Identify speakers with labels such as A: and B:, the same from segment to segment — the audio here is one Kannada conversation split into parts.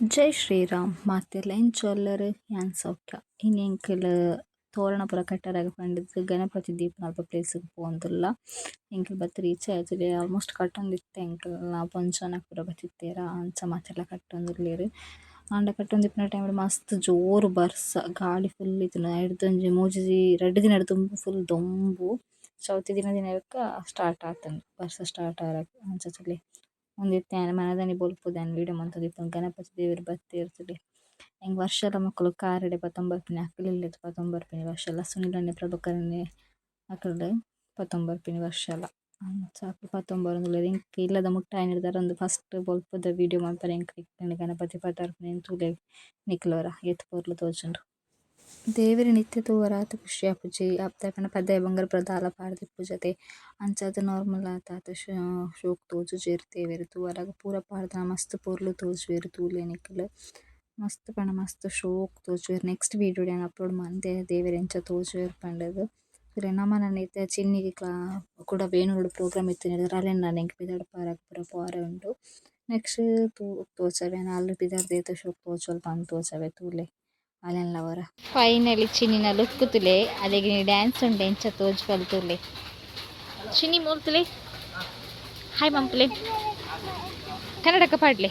A: ಜೈ ಶ್ರೀರಾಮ್. ಮಾತೆರ್ಲ ಎಂಚೊಲ್ಲರ್ ಯಾನ್ ಸೌಖ್ಯ. ಇನಿ ಕೆಲ ತೋರಣ ಪೂರ ಕಟ್ಟರೆ ಪಂಡಿತ್ ಗಣಪತಿ ದೀಪುನ ಅಲ್ಪ ಪ್ಲೇಸ್ ಗ್ ಪೋವೊಂದುಲ್ಲ ಎಂಕುಲು ಬತ್ತ್ ರೀಚ್ ಆತುಲೆ ಆಲ್ಮೋಸ್ಟ್ ಕಟ್ಟೊಂದಿತ್ತ. ಎಂಕಲ್ನ ಪೊಂಜೊವುನಕುಲು ಪೂರ ಬತ್ತಿತ್ತೇರ. ಅಂಚ ಮಾತೆರ್ಲ ಕಟ್ಟೊಂದುಲ್ಲೆರ್ ಆಂಡ ಕಟ್ಟೊಂದಿಪ್ಪುನ ಟೈಮ್ ಡ್ ಮಸ್ತ್ ಜೋರು ಬರ್ಸ. ಗಾಳಿ ಫುಲ್ ಇತ್ತು. ಐರ್ದ ಮೂಜಿ ರಡ್ಡ್ ದಿನ ಹಿಡ್ದು ಫುಲ್ ದೊಂಬು. ಚೌತಿ ದಿನ ಇನವೆಕ್ಕ ಸ್ಟಾರ್ಟ್ ಆತುಂಡು ಬರ್ಸ ಸ್ಟಾರ್ಟ್ ಆರಕ್ಕೆ ಅಂಚ ಉಂದು ಇತ್ತೆನೆ ಮನದಾನಿ ಬೊಲ್ಪುದಾಯೆ ವಿಡಿಯೋ ಮಂತೊಂದಿಪ್ಪುನು ಗಣಪತಿ ದೇವೆರ್ ಬತ್ತೆರ್ ತೂಲೆ ಎಂಕ್ ವರ್ಷದ ಮೊಕ್ಕುಲು ಕಾರ್ ಡೆ ಪತೊಂದು ಬರ್ಪಿನಿ ಅಕ್ಲೆಗ್ ಇಲ್ಲೆಗ್ ಪತೊಂದು ಬರ್ಪಿನಿ ವರ್ಷಲ ಸುನಿಲ್ ಅಣ್ಣೆ ಪ್ರಭಕರನ್ನೆ ಅಕಲ್ಡ ಪತೊಂದು ಬರ್ಪಿನಿ ವರ್ಷಲ ಅಂಚ ಅಕುಲು ಪತೊಂದು ಬರೊಂದುಲ್ಲೆರ್ ಎಂಕ್ ಇಲ್ಲದ ಮುಟ್ಟಾಯಿನಿಡ್ದ್ ಬರೊಂದು ಫಸ್ಟ್ ಬೊಲ್ಪುದ ವಿಡಿಯೋ ಮನ್ಪರೆ ಎಂಕ್ ಇತ್ತ್ಂಡ್ ಗಣಪತಿ ಪತ್ತ್ ಬರ್ಪುನೆನ್ ತೂಲೆ ನಿಕ್ಲೆರ ಏತ್ ಪೊರ್ಲು ತೋಜುಂಡು ದೇವೆರೆ ನಿತ್ಯ ತೂವರೆ ಆತ್ ಖುಷಿ ಆಪುಜಿ ಅಪ್ಪ ಪಂಡ ಪದ್ದಯ್ ಬಂಗಾರಪುರ ದಾಲ ಪಾಡ್ದಿಪ್ಪುಜತೆ ಅಂಚಾದ್ ನಾರ್ಮಲ್ ಆತ್ ಆತ್ ಶೋಕ್ ತೋಜುಜೆರ್ ದೇವೆರ್ ತೂವರೆ ಪೂರ ಪಾಡ್ದ್ ಮಸ್ತ್ ಪೊರ್ಲು ತೋಜುವೆರ್ ತೂಲೆ ನಿಕುಲು ಮಸ್ತ್ ಪಂಡ ಮಸ್ತ್ ಶೋಕ್ ತೋಜುವೆರ್ ನೆಕ್ಸ್ಟ್ ವಿಡಿಯೊ ಡ್ ಯಾನ್ ಅಪ್ಲೋಡ್ ಮಂತೆ ದೇವೆರ್ ಎಂಚ ತೋಜುವೆರ್ ಪಂಡದ್ ತೂಲೆ ನಮನ ನೆತ್ತ ಚಿನ್ನಿಗೆ ಕ್ಲಾ ಕುಡ ಬೇನುಡು ಪ್ರೋಗ್ರಾಮ್ ಇತ್ತ್ಂಡ್ ರಲೆನ್ ಆಂಡ ಎಂಕ್ ಪಿದಯ್ ಪಾರ್ವೆಗ್ ಪೂರ ಪೋರೆ ಉಂಡು ನೆಕ್ಸ್ಟ್ ತೋಜೆವೆ ಆಲ್ ಪಿದರ್ದ್ ಏತ್ ಶೋಕ್ ತೋಜುವಲ್ಕ ಅಂದ್ ತೋಜೆವೆ ತೂಲೆ ಅಲೆನ್ಲ ವರ ಫೈನಲಿ ಚಿನ್ನಿನ ಲುಕ್ ತೂಲೆ ನೀ ಡ್ಯಾನ್ಸ್ ಉಂಡು ಎಂಚ ತೋಜುಪಲ್ ತೂಲೆ. ಚಿನ್ನಿ ಮೂಲ್ತುಲೆ ಹಾಯ್ ಮನ್ಪುಲೆ ಕನ್ನಡಕ ಪಾಡ್ಲೆ.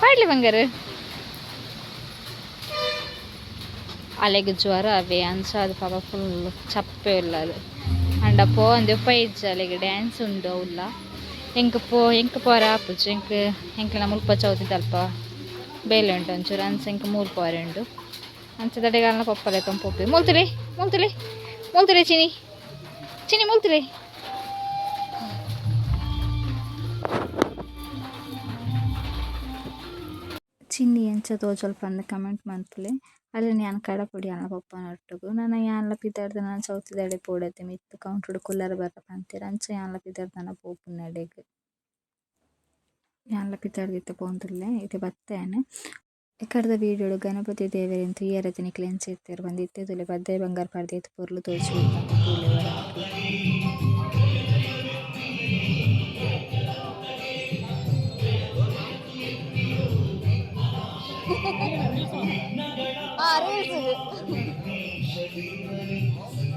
A: ಪಾಡ್ಲೆ ಬಂಗಾರ. ಅಲೆಗ್ ಜ್ವರ, ಅವೆ ಅಂಚಾದ್ ಪಾಪ ಫುಲ್ ಚಪ್ಪೆ ಆಂಡ ಅಂದ. ಉಪಯಿಜ್ಜ ಅಲೆಗ್ ಡ್ಯಾನ್ಸ್ ಉಂಡು ಅವಲ್ಲ ಎಂಕ್ ಪೋ ಎಂಕ್ ಪೋರೆ ಆಪುಜಿ ಎಂಕ್ ಎಂಕ್ಲೆನ ಮುಲ್ಪ ಚೌತಿದ್ ಅಲ್ಪ ಬೇಲೆ ಉಂಟು ಒಂಚೂರು ಅಂಚ ಎಂಕ್ ಮೂಲು ಪೋರೆ ಉಂಡು ಅಂಚ ದಡೆಗಾಲ್ನ ಪಪ್ಪಲೆ ತೊಂದು ಪೋಪಿ ಮೂಲ್ತುಲೆ ಮೂಲ್ತುಲೆ ಮೂಲ್ತುಲೆ ಚಿನಿ. ಚಿನಿ ಮೂಲ್ತುಲೆ. ಚಿನ್ನಿ ಎಂಚ ತೋಜಲ್ ಅಂದ ಕಮೆಂಟ್ ಮನ್ಪುಲೆ ನಾನು ಕಡ ಪುಡಿ ಅನ್ನ ಪಪ್ಪನ ಒಟ್ಟುಗು. ನನ ಯಾನ್ಲ ಪಿದರ್ದ್ ನಾನು ಚೌತಿದ ಎಡೆ ಪೋಡೆತೆ ಮಿತ್ತ್. ಕೌಂಟರ್ ಡ್ ಕುಲ್ಲರೆ ಬರ್ರೆ ಪಂತೆರ್ ಅಂಚ ಯಾನ್ಲ ಪಿದರ್ದ್ ನನ ಪೋಪುನೆ ಎಡೆಗ್ ಯಾನ್ಲ ಪಿದರ್ದ್ ಇತ್ತೆ ಪೋವೊಂದುಲ್ಲೆ ಇತ್ತೆ ಬತ್ತೆನೆ. ಇಕಡ್ದ ವಿಡಿಯೋ ಡ್ ಗಣಪತಿ ದೇವೆರೆನ್ ತೂಯರೆ ನಿಕ್ಲೆಗ್ ಎಂಚ ಇತ್ತೆರ್ ಪಂದ್ ಇತ್ತೆ ತೂಲೆ ಬದ್ದಯ್ ಬಂಗಾರ ಪಾಡ್ದ್ ಏತ್ ಪೊರ್ಲು ತೋಜುವೆರ್ ಪಂದ್ ತೂಲೆ ವರ ನಿಕ್ಲೆಗ್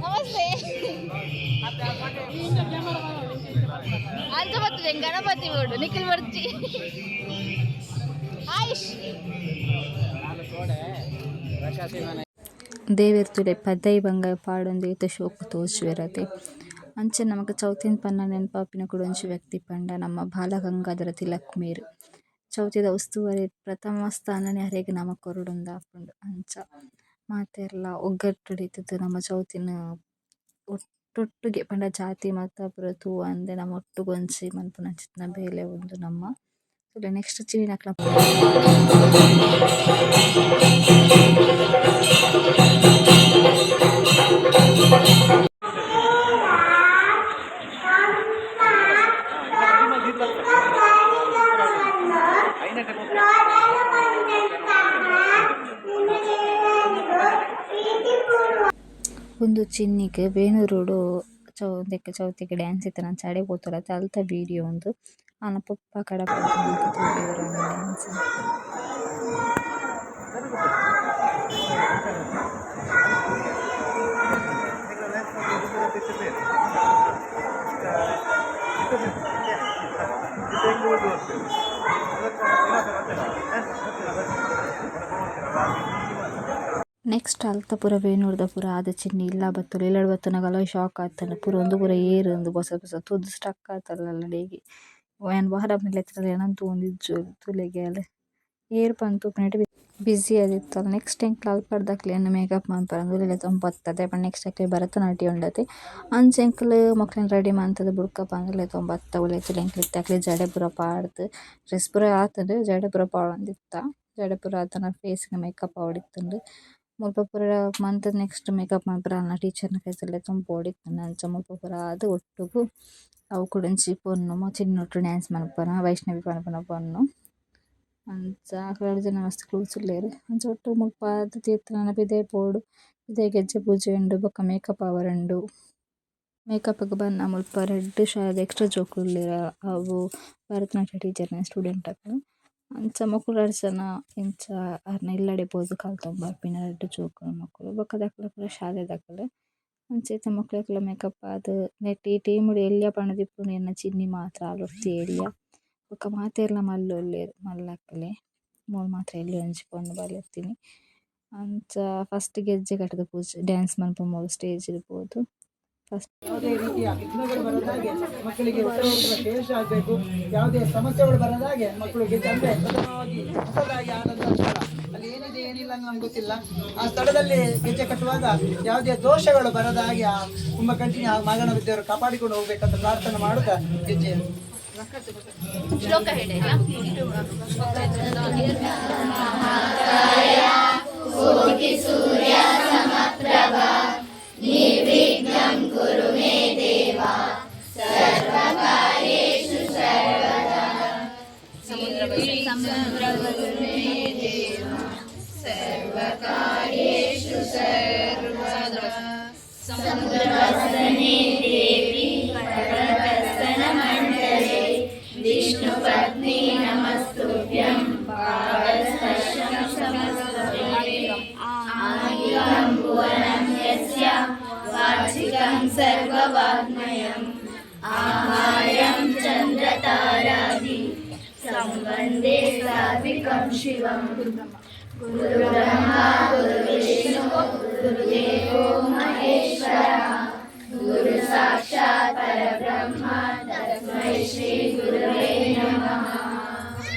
A: ನಮಸ್ತೆ ಅಂಚ ಬರ್ತದೆ ಗಣಪತಿ ಬೋರ್ಡು, ನಿಖಿಲ್ ಬರ್ಜಿ. ಆಯುಷ್. ದೇವಿರ್ತುಡೆ ಪದ್ದಯ್ ಬಂಗ ಪಾಡೊಂದು ಏತ್ ಶೋಕು ತೋಜುವೆರತೆ ಅಂಚೆ ನಮಕ್ ಚೌತಿನ್ ಪನ್ನ ಕೂಡ ಒಂಚು ವ್ಯಕ್ತಿ ಪಂಡ ನಮ್ಮ ಬಾಲಗಂಗಾಧರ ತಿಲಕ್ ಮೇರ್. ಚೌತಿದ ಉಸ್ತುವಾರಿ ಪ್ರಥಮ ಸ್ಥಾನನೆ ಅರೆಗ್ ನಮ್ಮ ಕೊರಡೊಂದ ಅಂಚ. ಮಾತೆಲ್ಲ ಒಗ್ಗಟ್ಟು ನಮ್ಮ ನಮ ಚೌತಿನ್ ಒಟ್ಟೊಟ್ಟುಗೆ ಪಂಡ ಜಾತಿ, ಮತ ಬ್ರದು ಅಂದೆ ನಮ್ಮ ನಮ ಒಟ್ಟುಗೊಂಜಿ ಮನ್ಪುನಂಚಿತ್ತಿನ ಬೇಲೆ ಉಂದು ನಮ ತೂಲೆ ನೆಕ್ಸ್ಟ್ ಚಿನಿನ ಅಕ್ಲೆನ ಉಂದು ಚಿನ್ನಿಗ್ ಬೇನುರುಡು ಚೌ ದೇಕ್ಕ ಚೌತಿಗ್ ಡ್ಯಾನ್ಸ್ ಇತ್ತ್ಂಡಲ ಅಂಚ ಅಡೆ ಪೋತುಲೆತ ಅಲ್ತ ವಿಡಿಯೋ ಉಂದು ಆನ ಪುಪ್ಪ ಕಡಪುಡ್ದ್ ಮಾತ ತೂವೆರೆ ಆಂಡ ನೆಕ್ಸ್ಟ್ ಅಲ್ತ ಪೂರ ಆದ ಪೂರ ಆದ ಚಿನ್ನಿ ಇಲ್ಲ ಬತ್ತಲು ಇಲ್ಲಡ್ ಬತ್ತನಾಗಲ್ಲ ಶಾಕ್ ಆತುಂಡ್ ಪೂರ ಒಂದು ಪೂರ ಏರ್ ಉಂದು ಬೊಸ ಬೊಸ ಸ್ಟಕ್ ಸ್ಟ್ರಕ್ ಆತಲ್ಲ ಡೇಗಿ ಯಾನ್ ಬಾರಮ್ಮಿಲ ಇತ್ತ್ಂಡ ಏನಂತೂ ಒಂದಿದ್ದು ತುಲೆಗೆ ಅಲ್ಲ. ಏರ್ ಬಂತು ತೂಪಿನೈಟ್ ಬ್ಯುಸಿ ಆದಿತ್ತಲ್ಲ ನೆಕ್ಸ್ಟ್ ಎಂಕ್ಲೆ ಅಲ್ಪರ್ದಕ್ಲೆ ಏನು ಮೇಕಪ್ ಮನ್ಪರೆ ಇಲ್ಲ ತುಂಬ ಬತ್ತದೆ ಬಟ್ ನೆಕ್ಸ್ಟ್ ಅಕ್ಲೆಗ್ ಭರತನಾಟ್ಯ ಉಂಡತೆ. ಅಂಚ ಎಂಕುಲು ಮೊಕ್ಲೆನ್ ರೆಡಿ ಮಾಡ್ತದೆ ಬುಡ್ಕ ಅಂದ್ರೆ ಬತ್ತ ಉಳಿತು ಎಂಕುಲು ಅಕ್ಲೆಗ್ ಜಡೆ ಪುರ ಪಾಡ್ದು. ಡ್ರೆಸ್ ಪುರ ಆತಂದ್ರೆ ಜಡೆ ಪೂರ ಪಾಡೊಂದಿತ್ತ ಜಡೆ ಪುರ ಆತನ ಫೇಸ್ಗೆ ಮೇಕಪ್ ಆವೊಡಿತ್ತುಂಡ್ ಮುಲ್ಪ ಪೂರ ಮಂತುದು ನೆಕ್ಸ್ಟ್ ಮೇಕಪ್ ಮನ್ಪರೆ ಆನ್ಲ ಟೀಚರ್ನ ಕೈತಲ್ಡೆತ ಒಂಜಿ ಬೋಡಿತ್ತುಂಡ್ ಅಂಚ ಮುಲ್ಪ ಪೂರ ಆದ್ ಒಟ್ಟುಗು ಅವು ಕುಡೊಂಜಿ ಪೊನ್ನು ಚಿನ್ನೊಟ್ಟುಗ್ ಡ್ಯಾನ್ಸ್ ಮನ್ಪುನ ವೈಷ್ಣವಿ ಪನ್ಪುನ ಪೊನ್ನು ಅಂಚ ಅಕಲ್ನ ಜನ ಮಸ್ತ್ ಕ್ಲೋಸ್ ಉಲ್ಲೆರ್ ಅಂಚ ಒಟ್ಟುಗ್ ಮುಲ್ಪ ಆದ್ ತಿರ್ತ್ ನನ ಪಿದಯ್ ಪೋವೊಡು ಪಿದಯ್ ಗೆಜ್ಜೆ ಪೂಜೆ ಉಂಡು ಬೊಕ ಮೇಕಪ್ ಆವರೆ ಉಂಡು ಮೇಕಪ್ ಗ್ ಬನ್ನ ಮುಲ್ಪ ರೆಡ್ ಶಾ ಎಕ್ಸ್ಟ್ರಾ ಜೋಕುಲು ಉಲ್ಲೆರ್ ಅವು ಭರತನಾಟ್ಯ ಟೀಚರ್ನ ಸ್ಟೂಡೆಂಟ್ ಅಕುಲು ಅಂಚ ಮೊಕುಲು ಜನ ಇಂಚ ಅರ್ನ ಇಲ್ಲಡೆ ಪೋದು ಕಲ್ತೊಂದು ಬರ್ಪಿನ ರಡ್ಡ್ ಜೋಕುಲು ಮೊಕುಲು ಬೊಕ ದಕುಲು ಶಾಲೆ ಶಾಲೆದಕುಲು ಅಂಚ ಇತ್ತೆ ಮೊಕ್ಲೆಗ್ಲ ಮೇಕಪ್ ಆದ್ ನೆಟ್ಟ್ ಈ ಟೀಮ್ ಡು ಎಲ್ಯ ಪಂಡ ಎನ್ನ ಚಿನ್ನಿ ಮಾತ್ರ ಆಲ್ ಒರ್ತಿ ಎಲ್ಯ ಬೊಕ ಮಾತೆರ್ಲ ಮಲ್ಲೊಲ್ಲೆರ್ ಮಲ್ಲಕ್ಲೆಗ್ ಮೂಲು ಮಾತ್ರ ಎಲ್ಯ ಒಂಜಿ ಪೊನ್ನು ಬಲಿತಿನಿ ಅಂಚ ಫಸ್ಟ್ ಗೆಜ್ಜೆ ಕಟ್ಟದ ಪೂಜೆ ಡ್ಯಾನ್ಸ್ ಮನ್ಪುನ ಮೂಲು ಸ್ಟೇಜ್ ಡ್ ಪೋದು. ಫಸ್ಟ್
B: ಯಾವುದೇ ರೀತಿಯ ವಿಘ್ನಗಳು ಬರದ ಹಾಗೆ ಮಕ್ಕಳಿಗೆ ಉತ್ತಮ ಉತ್ತಮ ಆಗಬೇಕು. ಯಾವುದೇ ಸಮಸ್ಯೆಗಳು ಬರದ ಹಾಗೆ ಮಕ್ಕಳಿಗೆ ತಂದೆ ಹೊಸದಾಗಿ ಸ್ಥಳ. ಅಲ್ಲಿ ಏನಿದೆ, ಏನಿಲ್ಲ ನಮ್ಗೆ ಗೊತ್ತಿಲ್ಲ. ಆ ಸ್ಥಳದಲ್ಲಿ ಗೆಜ್ಜೆ ಕಟ್ಟುವಾಗ ಯಾವುದೇ ದೋಷಗಳು ಬರದ ಹಾಗೆ ಆ ತುಂಬ ಕಂಟಿನ್ಯೂ ಆ ಮಗನ ವಿದ್ಯೆಯವರು ಕಾಪಾಡಿಕೊಂಡು ಹೋಗ್ಬೇಕಂತ ಪ್ರಾರ್ಥನೆ ಮಾಡುತ್ತಾ ಗೆಜ್ಜೆ
C: ಶ್ಲೋಕ ಹೇಳಿ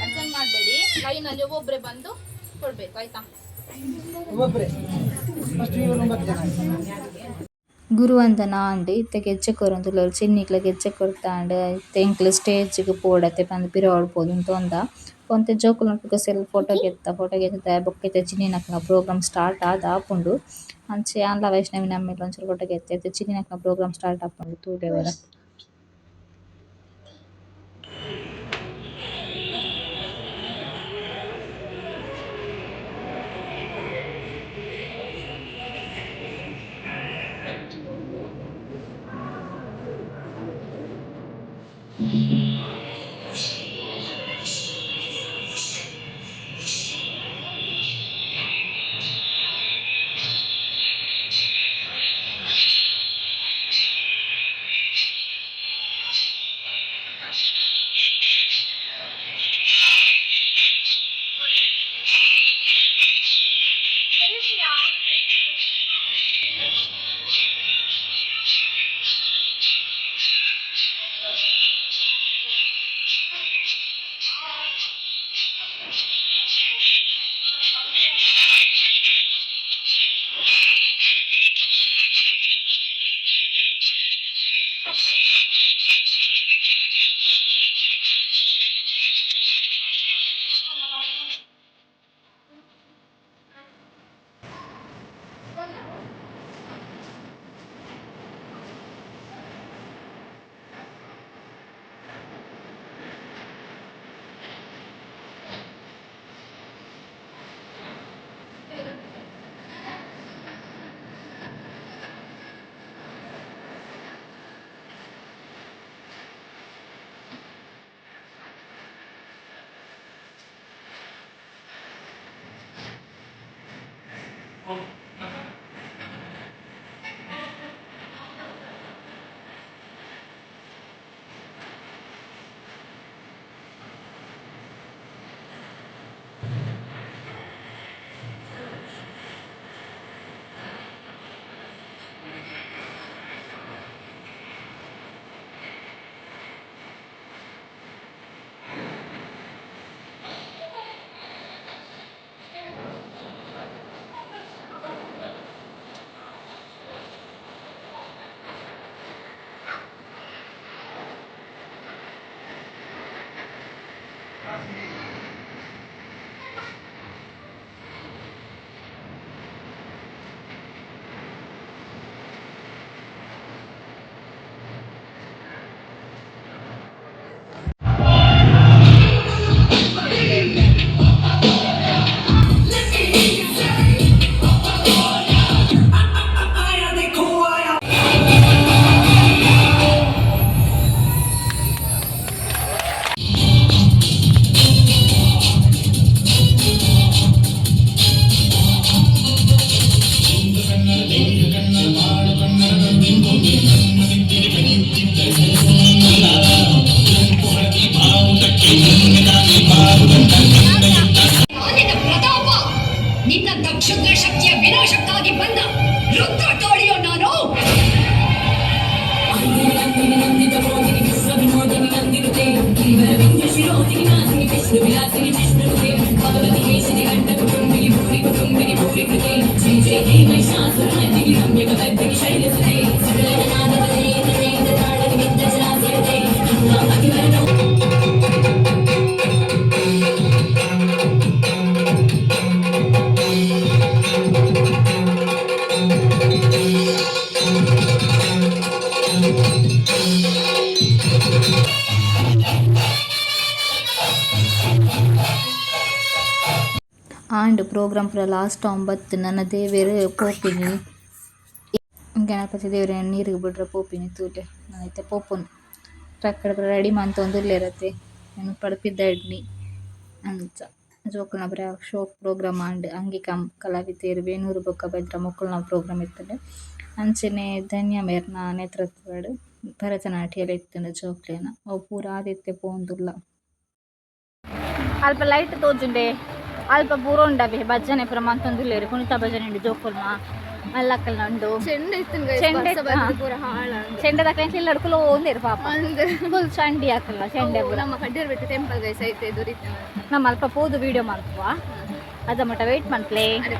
C: ಅರ್ಜನ್ ಮಾಡಬೇಡಿ. ಲೈನಲ್ಲಿ ಒಬ್ಬೊಬ್ಬರೇ ಬಂದು ಕೊಡ್ಬೇಕು ಆಯ್ತಾ?
B: ಒಬ್ಬೊಬ್ಬರೇ ಫಸ್ಟ್ ಇವರು ಒಂಬತ್ತು ಜನ.
A: ಗುರುವಂದನ ಆಂಡ್ ಇತ್ತೆ ಗೆಜ್ಜೆ ಕೊರೊಂದುಲ್ಲೆರ್ ಚಿನ್ನಿಕ್ಲ ಗೆಜ್ಜೆ ಕೊರ್ತಾಂಡ್ ಇತ್ತೆ ಎಂಕ್ಲೆ ಸ್ಟೇಜ್ ಗ್ ಪೋಡತೆ ಪಂದ್ ಪಿರಾವುಡು ಪೋದು ಉಂತೊಂದ ಪೊಂತೆ ಜೋಕುಲು ನಕುಲು ಸೆಲ್ ಫೋಟೊ ಕೆತ್ತ ಫೋಟೊ ಕೆತ್ತಿದ ಬೊಕ ಇತ್ತೆ ಚಿನ್ನಿನಕ್ಲ್ನ ಪ್ರೋಗ್ರಾಮ್ ಸ್ಟಾರ್ಟ್ ಆದ್ ಆಪುಂಡು ಅಂಚೆ ಆನ್ಲ ವೈಷ್ಣವಿ ನಮ್ಮೆಲ್ ಒಂಚೂರು ಫೋಟೊ ಕೆತ್ತಿದ್ ಚಿನ್ನಿನಕ್ಲ್ನ ಪ್ರೋಗ್ರಾಮ್ ಸ್ಟಾರ್ಟ್ ಆಪುಂಡು ತೂಲೆ ಆಂಡ್ ಪ್ರೋಗ್ರಾಮ್ ಪೂರ ಲಾಸ್ಟ್ ಒಂಬತ್ತು ನನ್ನ ದೇವೇರು ಪೋಪಿನಿ. ಗಣಪತಿ ದೇವರ ನೀರಿಗೆ ಬಿಡ್ರೆ ಪೋಪಿನಿ ತೂಲೆ ನಾನೈತೆ ಪೋಪುನು. ರಕ್ಕಡ ರೆಡಿ ಮಂತೊಂದುಲ್ಲೆರತೆ ನಾನು ಪಡಪಿದ್ದ ಇಡ್ನಿ ಅಂಚ. ಜೋಕುಲ್ನ ಬರ ಶೋ ಪ್ರೋಗ್ರಾಮ್ ಆಂಡ್ ಕಂ ಕಲಾವಿದೆಯರು ಬೇನೂರು ಬೊಕ್ಕ ಬೈದ್ರ ಮೊಕ್ಕಲ್ನ ಪ್ರೋಗ್ರಾಮ್ ಇರ್ತದೆ ಅಂಚನೆ ಧನ್ಯ ಮೇರ್ನ ನೇತೃತ್ವಡ್ ಭರತನಾಟ್ಯಲ ಜೋಕ್ಲೇನ ಜೋಕ್ಲೆನ. ಅವು ಪೂರ ಆದಿತ್ಯ ಪೋಂದುಲ್ಲ. ಅಲ್ಪ ಲೈಟ್ ತೋಜುಂಡೆ. ಅಲ್ಪ ಪೂರ ಉಂಡಬೆ ಭಜನೆ ಪೂರ ಮಂತೊಂದುಲ್ಲೆರು. ಕುಣಿತ ಭಜನೆ ಉಂಡು ಜೋಕುಲ್ಮ ಮಲ್ಲಕ್ಕಲ್ನ ಉಂಡು
D: ಚೆಂಡ
A: ಚೆಂಡೆ ಚೆಂಡದ ಕ್ಲೈಂಟ್ ಲಡ್ಕುಲು ಓಂದಿರು ಪಾಪ. ಫುಲ್ ಚಂಡಿ ಹಾಕಲ್ಲ ಚೆಂಡೆ
D: ನಮ್ಮ ಕಡ್ಡಿರ್ ಬಿಟ್ಟು ಟೆಂಪಲ್ ಗೈಸ್ ಐತೆ ದುರಿತ
A: ನಮ್ಮ ಅಲ್ಪ ಪೋದು ವಿಡಿಯೋ ಮಾಡ್ತುವ. ಅದ ಮಟ್ಟ ವೆಯ್ಟ್ ಮಾಡ್ಪ್ಲೇ
D: ಅದೇ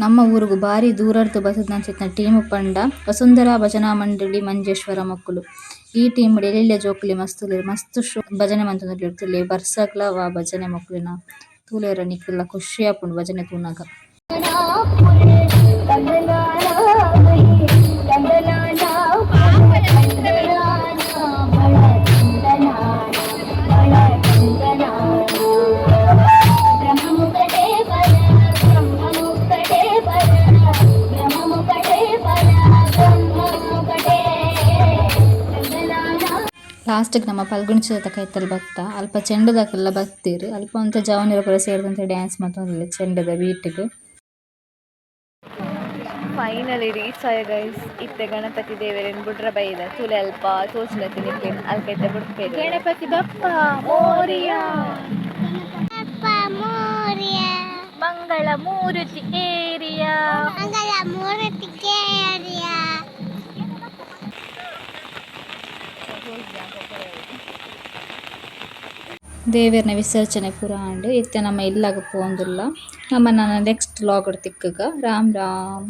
A: ನಮ್ಮ ಊರಿಗೂ ಭಾರಿ ದೂರರ್ದು ಬಸದಂಚಿತ್ತಿನ ಟೀಮ್ ಪಂಡ ವಸುಂಧರಾ ಭಜನಾ ಮಂಡಳಿ ಮಂಜೇಶ್ವರ ಮಕ್ಕಳು. ಈ ಟೀಮ್ ಎಲ್ಯ ಜೋಕುಲಿ ಮಸ್ತ್ ಮಸ್ತ್ ಶೋ ಭಜನೆ ಮಂತೊಂದುಲ್ಲೆ ಬರ್ಸಕ್ಲ ವಾ ಭಜನೆ ಮಕ್ಕಳಿನ. ತೂಲೆರ ನಿಕ್ಲೆಲ್ಲ ಖುಷಿ ಆಪುಂಡು ಭಜನೆ ತೂನಗ ಲಾಸ್ಟಿಗೆ ನಮ್ಮ ಪಲ್ಗುಣಿ ತಕ ಇತ್ತಲ್ ಬತ್ತ ಅಲ್ಪ ಚೆಂಡದಕ್ಕೆಲ್ಲ ಬತ್ತೀರು ಅಲ್ಪ ಅಂತ ಜವನಿರ ಪೂರ ಸೇರಿದಂತೆ ಡ್ಯಾನ್ಸ್ ಮಾತೊಂದಿಲ್ಲ ಚೆಂಡದ ಬೀಟಿಗೆ.
C: ಫೈನಲಿ ರೀಚ್ ಆಯ ಗೈಸ್ ಇತ್ತೆ ಗಣಪತಿ ದೇವರನ್ ಬುಡ್ರ ಬೈದ ತುಲೆ ಅಲ್ಪ ತೋಚ್ಲತಿ ನಿಕ್ಲೇನ್ ಅಲ್ಪೈತೆ ಬಿಡ್ಬೇಕು ಗಣಪತಿ ಬಪ್ಪ ಮೋರಿಯ. ಮಂಗಳ ಮೂರುತಿ ಏರಿಯ
A: ದೇವೇರ್ನ ವಿಸರ್ಜನೆ ಪೂರ ಆಂಡ್ ಇತ್ತೆ ನಮ್ಮ ಇಲ್ಲಾಗ ಪೋಂದುಲ್ಲ ನಮ್ಮ ನನ್ನ ನೆಕ್ಸ್ಟ್ ಲಾಗ್ ತಿಕ್ಕಗ ರಾಮ್ ರಾಮ್